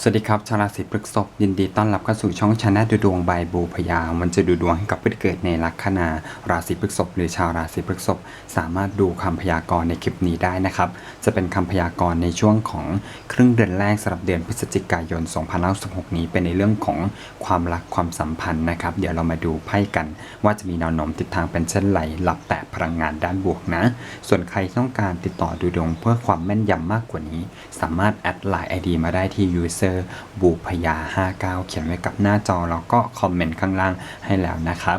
สวัสดีครับชาวราศีพฤษภยินดีต้อนรับเข้าสู่ช่องชาแนลดูดวงใบบูพยามันจะดูดวงให้กับผู้ที่เกิดในลัคนาราศีพฤษภหรือชาวราศีพฤษภสามารถดูคำพยากรณ์ในคลิปนี้ได้นะครับ จะเป็นคำพยากรณ์ในช่วงของครึ่งเดือนแรกสำหรับเดือนพฤศจิกายน2566นี้เป็นในเรื่องของความรักความสัมพันธ์นะครับ เดี๋ยวเรามาดูไพ่กัน ว่าจะมีแนวโน้มทิศทางเป็นเช่นไรรับแต่พลังงานด้านบวกนะ ส่วนใครต้องการติดต่อดูดวงเพื่อความแม่นยำมากกว่านี้ สามารถแอดไลน์ ID มาได้ที่ user บูพยา 59 เขียนไว้กับหน้าจอแล้วก็คอมเมนต์ข้างล่างให้แล้วนะครับ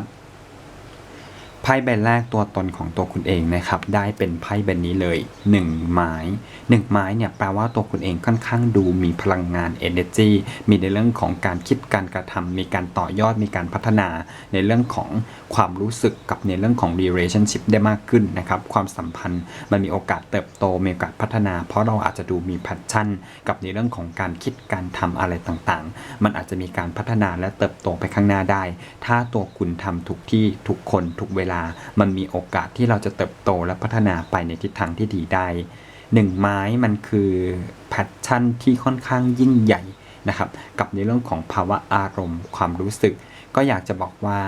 ไพ่ใบแรกตัวตนของตัวคุณเองนะครับ ได้เป็นไพ่ใบนี้เลย1ไม้1ไม้เนี่ยแปลว่าตัวคุณเองค่อนข้างดูมีพลังงาน energy มีในเรื่องของการคิดการกระทำมีการต่อยอดมีการพัฒนา ในเรื่องของความรู้สึกกับในเรื่องของ relationship ได้มากขึ้นนะครับ ความสัมพันธ์มันมีโอกาสเติบโตมีโอกาสพัฒนา เพราะเราอาจจะดูมี passion กับในเรื่องของการคิดการทำอะไรต่างๆ มันอาจจะมีการพัฒนาและเติบโตไปข้างหน้าได้ ถ้าตัวคุณทำทุกที่ทุกคนทุกเวลามันมีโอกาสที่เราจะเติบโตและพัฒนาไปในทิศทางที่ดีได้หนึ่งไม้มันคือแพชชั่นที่ค่อนข้างยิ่งใหญ่นะครับกับในเรื่องของภาวะอารมณ์ ความรู้สึก ก็อยากจะบอกว่า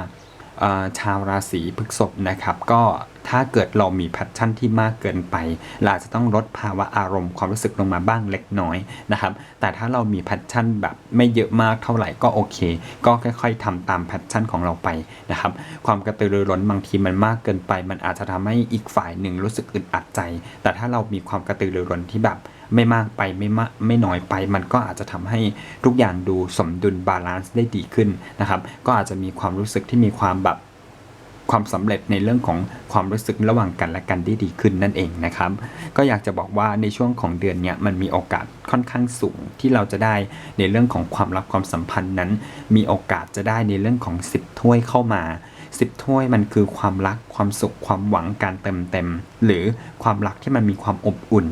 ชาวราศีพฤษภนะครับ ก็ ถ้าเกิดเรามีแพชชั่นที่มากเกินไปเราจะต้องลดภาวะอารมณ์ความรู้สึกลงมาบ้างเล็กน้อยนะครับ แต่ถ้าเรามีแพชชั่นแบบไม่เยอะมากเท่าไหร่ก็โอเค ก็ค่อย ๆทำตามแพชชั่นของเราไปนะครับ ความกระตือรือร้นบางทีมันมากเกินไป มันอาจจะทำให้อีกฝ่ายหนึ่งรู้สึกอึดอัดใจ แต่ถ้าเรามีความกระตือรือร้นที่แบบไม่มากไปไม่มากไม่น้อยไป มันก็อาจจะทำให้ทุกอย่างดูสมดุลบาลานซ์ได้ดีขึ้นนะครับ ก็อาจจะมีความรู้สึกที่มีความแบบ ความสำเร็จในเรื่องของความรู้สึกระหว่างกันและกันได้ดีขึ้นนั่นเองนะครับ ก็อยากจะบอกว่าในช่วงของเดือนเนี้ยมันมีโอกาสค่อนข้างสูงที่เราจะได้ในเรื่องของความรักความสัมพันธ์นั้น มีโอกาสจะได้ในเรื่องของ 10 ถ้วยเข้ามา 10 ถ้วยมันคือความรักความสุขความหวังการเติมเต็ม หรือความรักที่มันมีความอบอุ่น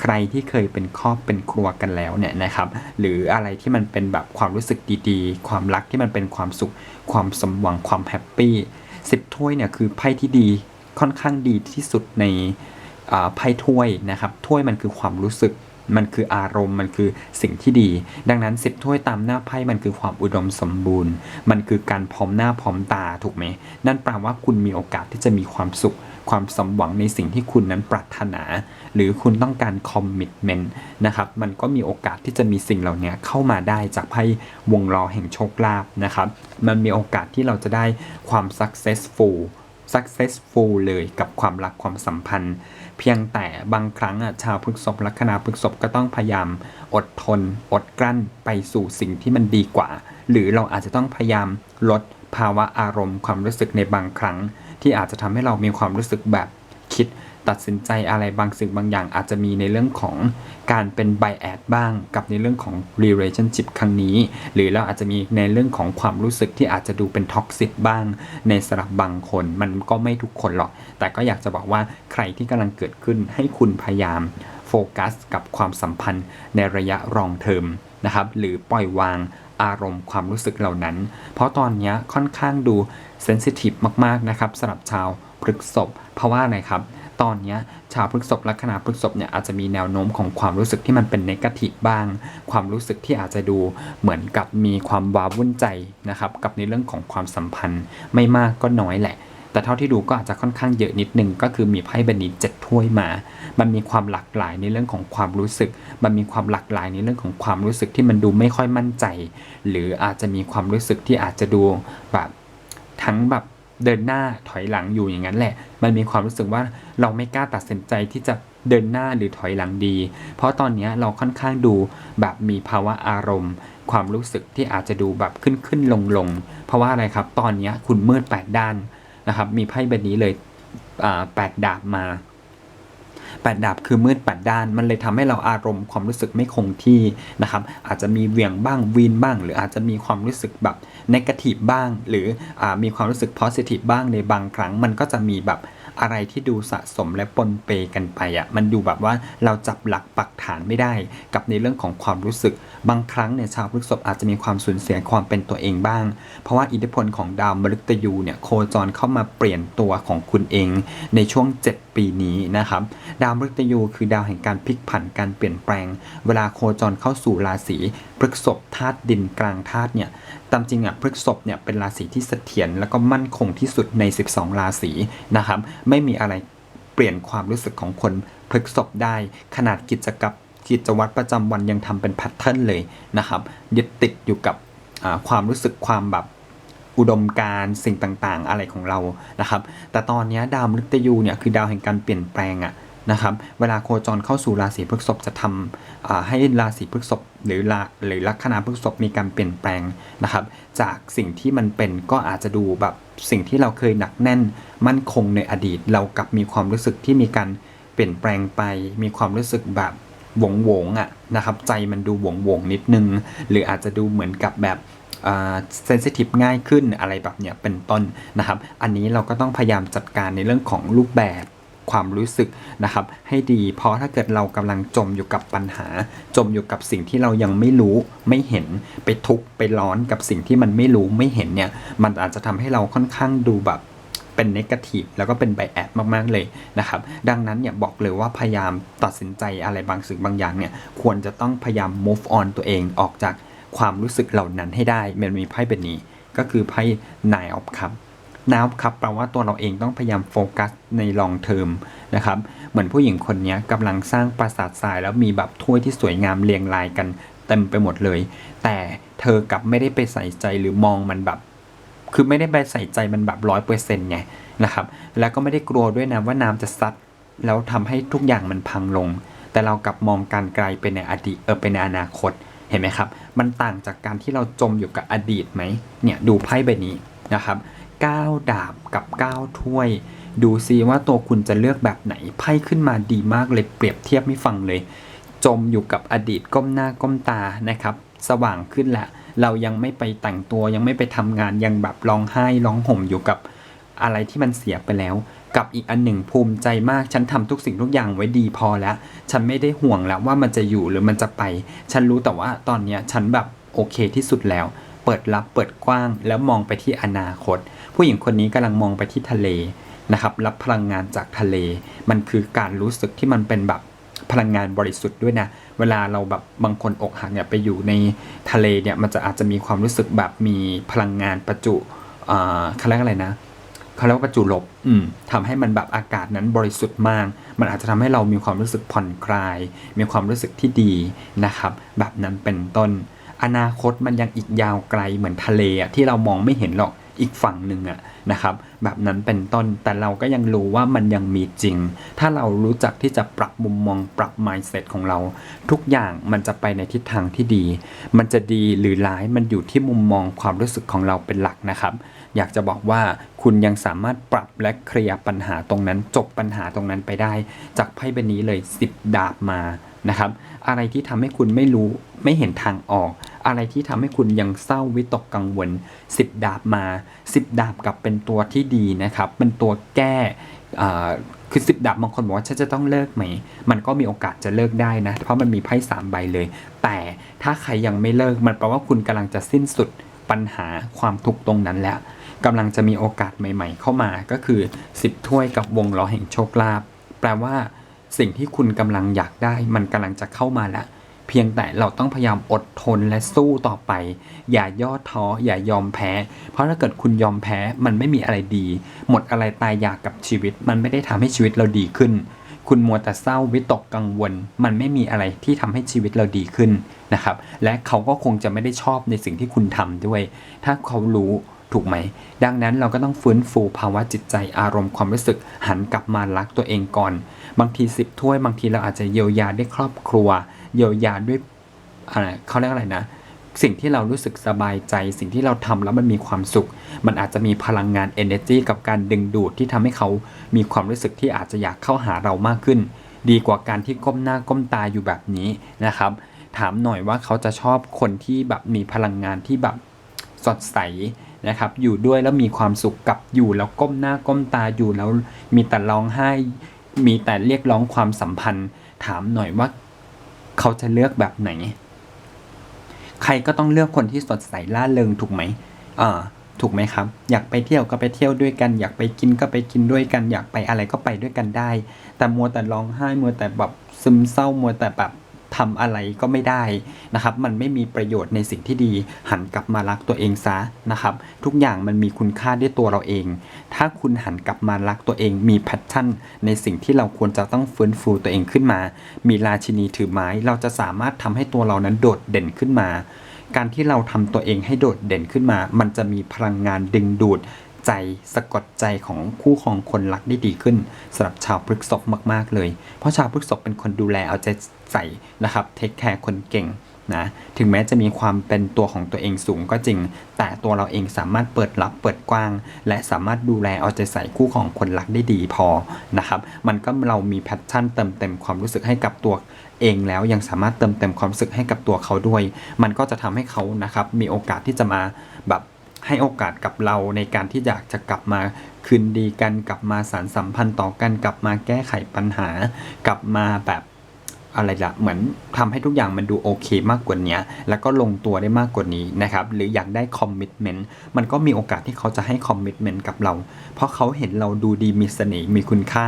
ใครที่เคยเป็นครอบเป็นครัวกันแล้วเนี่ยนะครับ หรืออะไรที่มันเป็นแบบความรู้สึกดีๆ ความรักที่มันเป็นความสุข ความสมหวังความแฮปปี้ สิบถ้วยเนี่ยคือไพ่ที่ดีค่อนข้างดีที่สุดในไพ่ถ้วยนะครับถ้วยมันคือความรู้สึก มันคืออารมณ์มันคือสิ่งที่ดี ดังนั้นสิบถ้วยตามหน้าไพ่มันคือความอุดมสมบูรณ์ มันคือการพร้อมหน้าพร้อมตาถูกไหมนั่นแปลว่าคุณมีโอกาสที่จะมีความสุข ความสมหวังในสิ่งที่คุณนั้นปรารถนา หรือคุณต้องการคอมมิ t เมนต์นะครับมันก็มีโอกาสที่จะมีสิ่งเหล่านี้เข้ามาได้จากไพ่วงล้อแห่งโชคลาภนะครับมันมีโอกาสที่เราจะได้ความ successful successful เลยกับความรักความสัมพันธ์ เพียงแต่บางครั้งอะชาวพฤษภลัคนาพฤษภก็ต้องพยายามอดทน อดกลั้นไปสู่สิ่งที่มันดีกว่า หรือเราอาจจะต้องพยายามลดภาวะอารมณ์ความรู้สึกในบางครั้ง ที่อาจจะทำให้เรามีความรู้สึกแบบคิดตัดสินใจอะไรบางสิ่งบางอย่างอาจจะมีในเรื่องของการเป็นไบแอดบ้างกับในเรื่องของ relationship ครั้งนี้ หรือเราอาจจะมีในเรื่องของความรู้สึกที่อาจจะดูเป็นท็อกซิ c บ้าง ในสำหรับบางคนมันก็ไม่ทุกคนหรอก แต่ก็อยากจะบอกว่าใครที่กำลังเกิดขึ้นให้คุณพยายามโฟกัสกับความสัมพันธ์ในระยะรองเทอมนะครับหรือปล่อยวาง อารมณ์ความรู้สึกเหล่านั้น เพราะตอนนี้ค่อนข้างดูเซนซิทีฟมากๆนะครับสำหรับชาวพฤกษบเพราะว่าอะไรครับ ตอนนี้ชาวพฤกษบลัคนาพฤกษบเนี่ยอาจจะมีแนวโน้มของความรู้สึกที่มันเป็นเนกาทีฟบ้าง ความรู้สึกที่อาจจะดูเหมือนกับมีความว้าวุ่นใจนะครับกับในเรื่องของความสัมพันธ์ไม่มากก็น้อยแหละ แต่เท่าที่ดูก็อาจจะค่อนข้างเยอะนิดนึงก็คือมีไพ่ใบนี้เจ็ดถ้วยมา มันมีความหลากหลายในเรื่องของความรู้สึก มันมีความหลากหลายในเรื่องของความรู้สึกที่มันดูไม่ค่อยมั่นใจ หรืออาจจะมีความรู้สึกที่อาจจะดูแบบทั้งแบบเดินหน้าถอยหลังอยู่อย่างนั้นแหละ มันมีความรู้สึกว่าเราไม่กล้าตัดสินใจที่จะเดินหน้าหรือถอยหลังดี เพราะตอนนี้เราค่อนข้างดูแบบมีภาวะอารมณ์ ความรู้สึกที่อาจจะดูแบบขึ้นขึ้นลงลงเพราะว่าอะไรครับ ตอนนี้คุณมืดแปดด้าน นะครับ มีไพ่ใบนี้เลยแปดดาบมาแปดดาบคือมืดแปดด้าน มันเลยทำให้เราอารมณ์ความรู้สึกไม่คงที่นะครับ อาจจะมีเวียงบ้างวีนบ้าง หรืออาจจะมีความรู้สึกแบบนกาทีฟบ้าง หรืออมีความรู้สึก positive บ้างในบางครั้ง มันก็จะมีแบบ อะไรที่ดูสะสมและปนเปกันไปอะ่ะมันดูแบบว่าเราจับหลักปักฐานไม่ได้ กับในเรื่องของความรู้สึก บางครั้งเนี่ยชาวพฤษบอาจจะมีความสูญเสียความเป็นตัวเองบ้าง เพราะว่าอิทธิพลของดาวมฤตยูเนี่ยโคจรเข้ามาเปลี่ยนตัวของคุณเองในช่วง 7ปีนี้นะครับ ดาวมฤตยูคือดาวแห่งการพลิกผันการเปลี่ยนแปลง เวลาโคจรเข้าสู่ราศีพฤกษภธาตุดินกลางธาตุเนี่ยตามจริงอะพฤกษภเนี่ยเป็นราศีที่เสถียรแล้วก็มั่นคงที่สุดใน 12 ราศีนะครับ ไม่มีอะไรเปลี่ยนความรู้สึกของคนพฤกษภได้ ขนาดกิจกรรมกิจวัตรประจำวันยังทำเป็นแพทเทิร์นเลยนะครับยึดติดอยู่กับความรู้สึกความแบบ อุดมการสิ่งต่างๆ อะไรของเรานะครับ แต่ตอนนี้ดาวมฤตยูเนี่ยคือดาวแห่งการเปลี่ยนแปลงอะนะครับ เวลาโคจรเข้าสู่ราศีพฤษภจะทำให้ราศีพฤษภหรือราหรือลัคนาพฤษภมีการเปลี่ยนแปลงนะครับ จากสิ่งที่มันเป็นก็อาจจะดูแบบสิ่งที่เราเคยหนักแน่นมั่นคงในอดีต เรากลับมีความรู้สึกที่มีการเปลี่ยนแปลงไป มีความรู้สึกแบบหวงหวงๆอะนะครับ ใจมันดูหวงหวงๆนิดนึง หรืออาจจะดูเหมือนกับแบบ เซนซิทีฟง่ายขึ้นอะไรแบบเนี้ยเป็นต้นนะครับ อันนี้เราก็ต้องพยายามจัดการในเรื่องของรูปแบบความรู้สึกนะครับ ให้ดีเพราะถ้าเกิดเรากำลังจมอยู่กับปัญหา จมอยู่กับสิ่งที่เรายังไม่รู้ไม่เห็นไปทุกข์ไปร้อนกับสิ่งที่มันไม่รู้ไม่เห็นเนี่ย มันอาจจะทำให้เราค่อนข้างดูแบบเป็นเนกาทีฟแล้วก็เป็นไบแอดมาก ๆ เลยนะครับ ดังนั้นเนี่ยบอกเลยว่าพยายามตัดสินใจอะไรบางสิ่งบางอย่างเนี่ย ควรจะต้องพยายาม move on ตัวเองออกจาก ความรู้สึกเหล่านั้นให้ได้มันมีไพ่เป็นนี้ ก็คือไพ่ nine of cup nine of cup แปลว่าตัวเราเองต้องพยายามโฟกัสใน long term นะครับ เหมือนผู้หญิงคนนี้กำลังสร้างปราสาททราย แล้วมีแบบถ้วยที่สวยงามเรียงรายกันเต็มไปหมดเลย แต่เธอกลับไม่ได้ไปใส่ใจหรือมองมันแบบ คือไม่ได้ไปใส่ใจมันแบบร้อยเปอร์เซ็นต์ไงนะครับ แล้วก็ไม่ได้กลัวด้วยนะว่าน้ำจะซัดแล้วทำให้ทุกอย่างมันพังลง แต่เรากลับมองการไกลไปในอดีตเออไปในอนาคต เห็นไหมครับ มันต่างจากการที่เราจมอยู่กับอดีตไหมเนี่ยดูไพ่ใบนี้นะครับ9 ดาบกับ 9 ถ้วย ดูซิว่าตัวคุณจะเลือกแบบไหนไพ่ขึ้นมาดีมากเลยเปรียบเทียบให้ฟังเลย จมอยู่กับอดีตก้มหน้าก้มตานะครับ สว่างขึ้นแหละ เรายังไม่ไปแต่งตัวยังไม่ไปทำงานยังแบบร้องไห้ร้องห่มอยู่กับอะไรที่มันเสียไปแล้ว กับอีกอันหนึ่งภูมิใจมาก ฉันทำทุกสิ่งทุกอย่างไว้ดีพอแล้ว ฉันไม่ได้ห่วงแล้วว่ามันจะอยู่หรือมันจะไป ฉันรู้แต่ว่าตอนเนี้ยฉันแบบโอเคที่สุดแล้ว เปิดรับเปิดกว้างแล้วมองไปที่อนาคต ผู้หญิงคนนี้กำลังมองไปที่ทะเลนะครับ รับพลังงานจากทะเล มันคือการรู้สึกที่มันเป็นแบบพลังงานบริสุทธิ์ด้วยนะ เวลาเราแบบบางคนอกหักเนี่ยไปอยู่ในทะเลเนี่ยมันจะอาจจะมีความรู้สึกแบบมีพลังงานประจุอ่าเขาเรียกอะไรนะ เขาเรียกว่าประจุลบอืมทำให้มันแบบอากาศนั้นบริสุทธิ์มาก มันอาจจะทำให้เรามีความรู้สึกผ่อนคลาย มีความรู้สึกที่ดีนะครับ แบบนั้นเป็นต้น อนาคตมันยังอีกยาวไกลเหมือนทะเลอะที่เรามองไม่เห็นหรอกอีกฝั่งหนึ่งอะนะครับ แบบนั้นเป็นต้นแต่เราก็ยังรู้ว่ามันยังมีจริง ถ้าเรารู้จักที่จะปรับมุมมองปรับ mindset ของเรา ทุกอย่างมันจะไปในทิศทางที่ดี มันจะดีหรือร้ายมันอยู่ที่มุมมองความรู้สึกของเราเป็นหลักนะครับ อยากจะบอกว่าคุณยังสามารถปรับและเคลียร์ปัญหาตรงนั้น จบปัญหาตรงนั้นไปได้ จากไพ่ใบนี้เลย 10 ดาบมานะครับอะไรที่ทำให้คุณไม่รู้ไม่เห็นทางออก อะไรที่ทำให้คุณยังเศร้าวิตกกังวล 10 ดาบมา 10 ดาบกลับเป็นตัวที่ดีนะครับ เป็นตัวแก้อ่คือสิบดาบบางคนบอกว่าฉันจะต้องเลิกไหม มันก็มีโอกาสจะเลิกได้นะ เพราะมันมีไพ่สามใบเลย แต่ถ้าใครยังไม่เลิกมันแปลว่าคุณกำลังจะสิ้นสุดปัญหาความทุกข์ตรงนั้นแล้ว กำลังจะมีโอกาสใหม่ ๆ เข้ามาก็คือ 10 ถ้วยกับวงล้อแห่งโชคลาภแปลว่าสิ่งที่คุณกำลังอยากได้มันกำลังจะเข้ามาแล้ว เพียงแต่เราต้องพยายามอดทนและสู้ต่อไป อย่าย่อท้ออย่ายอมแพ้ เพราะถ้าเกิดคุณยอมแพ้มันไม่มีอะไรดี หมดอะไรตายอยากกับชีวิต มันไม่ได้ทำให้ชีวิตเราดีขึ้น คุณมัวแต่เศร้าวิตกกังวล มันไม่มีอะไรที่ทำให้ชีวิตเราดีขึ้นนะครับ และเขาก็คงจะไม่ได้ชอบในสิ่งที่คุณทำด้วย ถ้าเขารู้ ถูกไหม ดังนั้นเราก็ต้องฟื้นฟูภาวะจิตใจอารมณ์ความรู้สึกหันกลับมารักตัวเองก่อน บางทีสิบถ้วยบางทีเราอาจจะเยียวยาด้วยครอบครัว เยียวยาด้วยอะไรเขาเรียกอะไรนะสิ่งที่เรารู้สึกสบายใจ สิ่งที่เราทำแล้วมันมีความสุข มันอาจจะมีพลังงาน energy กับการดึงดูดที่ทำให้เขามีความรู้สึกที่อาจจะอยากเข้าหาเรามากขึ้น ดีกว่าการที่ก้มหน้าก้มตาอยู่แบบนี้นะครับ ถามหน่อยว่าเขาจะชอบคนที่แบบมีพลังงานที่แบบสดใส นะครับอยู่ด้วยแล้วมีความสุขกับอยู่แล้วก้มหน้าก้มตาอยู่แล้วมีแต่ร้องไห้ มีแต่เรียกร้องความสัมพันธ์ ถามหน่อยว่าเขาจะเลือกแบบไหน ใครก็ต้องเลือกคนที่สดใสล่าเริงถูกไหมอ่าถูกไหมครับ อยากไปเที่ยวก็ไปเที่ยวด้วยกัน อยากไปกินก็ไปกินด้วยกัน อยากไปอะไรก็ไปด้วยกันได้ แต่มัวแต่ร้องไห้มัวแต่แบบซึมเศร้ามัวแต่แบบ ทำอะไรก็ไม่ได้นะครับ มันไม่มีประโยชน์ในสิ่งที่ดี หันกลับมารักตัวเองซะนะครับ ทุกอย่างมันมีคุณค่าด้วยตัวเราเอง ถ้าคุณหันกลับมารักตัวเอง มีแพชชั่น ในสิ่งที่เราควรจะต้องฟื้นฟูตัวเองขึ้นมา มีราชินีถือไม้ เราจะสามารถทำให้ตัวเรานั้นโดดเด่นขึ้นมา การที่เราทำตัวเองให้โดดเด่นขึ้นมา มันจะมีพลังงานดึงดูด ใจสะกดใจของคู่ครองคนรักได้ดีขึ้นสำหรับชาวพฤกษภมาก ๆ เลย เพราะชาวพฤกษภเป็นคนดูแลเอาใจใส่นะครับเทคแคร์คนเก่งนะถึงแม้จะมีความเป็นตัวของตัวเองสูงก็จริง แต่ตัวเราเองสามารถเปิดรับเปิดกว้าง และสามารถดูแลเอาใจใส่คู่ของคนรักได้ดีพอนะครับมันก็เรามีแพชชั่นเติมเต็มความรู้สึกให้กับตัวเองแล้วยังสามารถเติมเต็มความรู้สึกให้กับตัวเขาด้วย มันก็จะทำให้เขานะครับมีโอกาสที่จะมาแบบ ให้โอกาสกับเราในการที่อยากจะกลับมาคืนดีกันกลับมาสารสัมพันธ์ต่อกันกลับมาแก้ไขปัญหากลับมาแบบ อะไรละเหมือนทำให้ทุกอย่างมันดูโอเคมากกว่านี้แล้วก็ลงตัวได้มากกว่านี้นะครับ หรืออยากได้คอมมิชเมนต์มันก็มีโอกาสที่เขาจะให้คอมมิชเมนต์กับเรา เพราะเขาเห็นเราดูดีมีเสน่ห์มีคุณค่า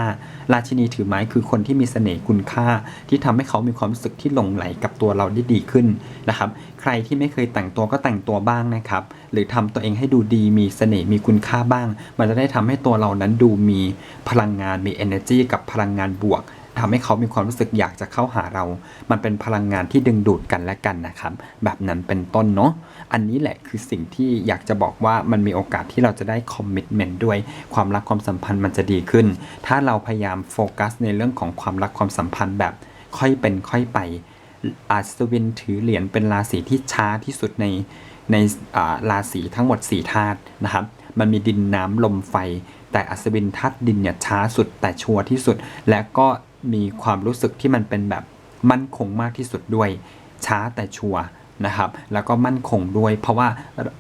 ราชินีถือไม้คือคนที่มีเสน่ห์คุณค่า ที่ทำให้เขามีความรู้สึกที่หลงไหลกับตัวเราได้ดีขึ้นนะครับ ใครที่ไม่เคยแต่งตัวก็แต่งตัวบ้างนะครับ หรือทำตัวเองให้ดูดีมีเสน่ห์มีคุณค่าบ้าง มันจะได้ทำให้ตัวเรานั้นดูมีพลังงานมี energy กับพลังงานบวก ทำให้เขามีความรู้สึกอยากจะเข้าหาเรา มันเป็นพลังงานที่ดึงดูดกันและกันนะครับ แบบนั้นเป็นต้นเนาะ อันนี้แหละคือสิ่งที่อยากจะบอกว่ามันมีโอกาสที่เราจะได้คอมมิชเมนต์ด้วย ความรักความสัมพันธ์มันจะดีขึ้น ถ้าเราพยายามโฟกัสในเรื่องของความรักความสัมพันธ์แบบค่อยเป็นค่อยไป อาศวินถือเหรียญเป็นราศีที่ช้าที่สุดในในอ่าราศีทั้งหมด4ธาตุนะครับ มันมีดินน้ำลมไฟ แต่อัศวินธาตุดินเนี่ยช้าสุดแต่ชัวร์ที่สุด และก็ มีความรู้สึกที่มันเป็นแบบมั่นคงมากที่สุดด้วย ช้าแต่ชัวร์นะครับ แล้วก็มั่นคงด้วย เพราะว่า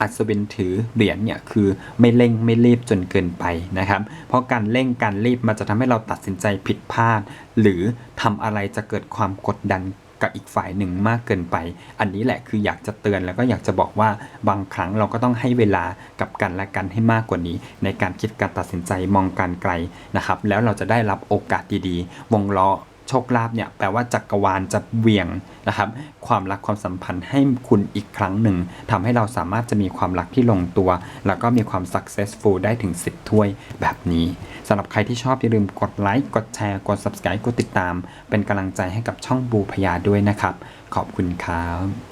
อัศวินถือเหรียญเนี่ยคือไม่เร่งไม่รีบจนเกินไปนะครับ เพราะการเร่งการรีบมันจะทำให้เราตัดสินใจผิดพลาด หรือทำอะไรจะเกิดความกดดัน กับอีกฝ่ายหนึ่งมากเกินไป อันนี้แหละคืออยากจะเตือนแล้วก็อยากจะบอกว่าบางครั้งเราก็ต้องให้เวลากับกันและกันให้มากกว่านี้ ในการคิดการตัดสินใจมองการไกลนะครับ แล้วเราจะได้รับโอกาสดีๆ วงล้อ โชคลาภเนี่ยแปลว่าจักรวาลจะเวียงนะครับ ความรักความสัมพันธ์ให้คุณอีกครั้งหนึ่งทำให้เราสามารถจะมีความรักที่ลงตัว แล้วก็มีความ successful ได้ถึง 10 ถ้วยแบบนี้สำหรับใครที่ชอบอย่าลืมกดไลค์กดแชร์กด subscribe กดติดตาม เป็นกำลังใจให้กับช่องบูพยาด้วยนะครับ ขอบคุณครับ